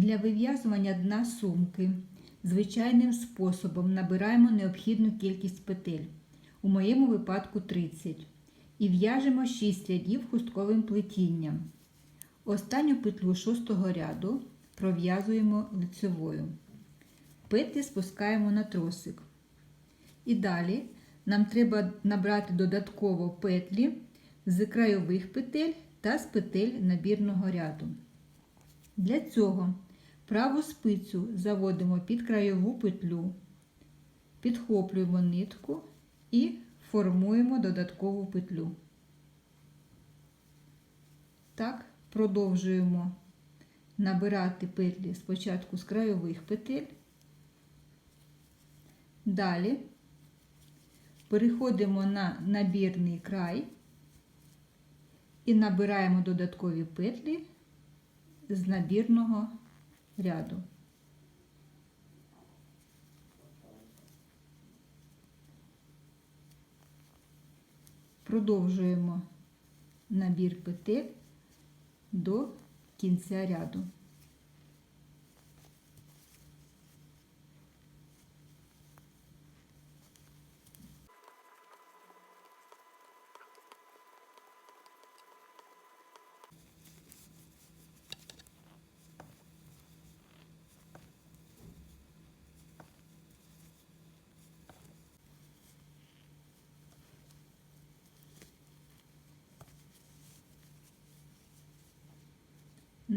Для вив'язування дна сумки звичайним способом набираємо необхідну кількість петель, у моєму випадку 30, і в'яжемо 6 рядів хустковим плетінням. Останню петлю шостого ряду пров'язуємо лицевою. Петлі спускаємо на тросик. І далі нам треба набрати додатково петлі з краєвих петель та з петель набірного ряду. Для цього праву спицю заводимо під краєву петлю, підхоплюємо нитку і формуємо додаткову петлю. Так, продовжуємо набирати петлі спочатку з краєвих петель. Далі переходимо на набірний край і набираємо додаткові петлі з набірного ряду. Продовжуємо набір петель до кінця ряду.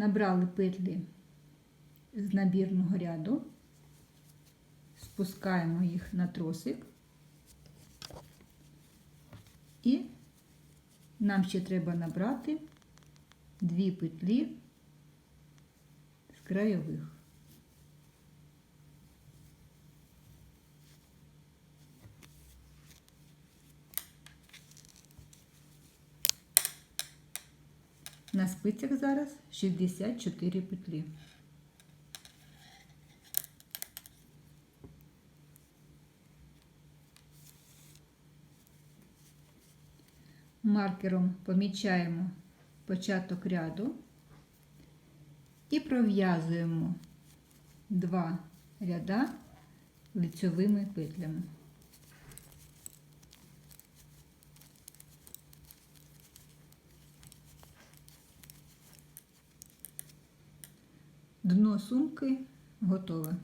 Набрали петлі з набірного ряду, спускаємо їх на тросик, і нам ще треба набрати дві петлі з краєвих. На спицях зараз 64 петлі. Маркером помічаємо початок ряду і пров'язуємо два ряда лицьовими петлями. Дно сумки готове.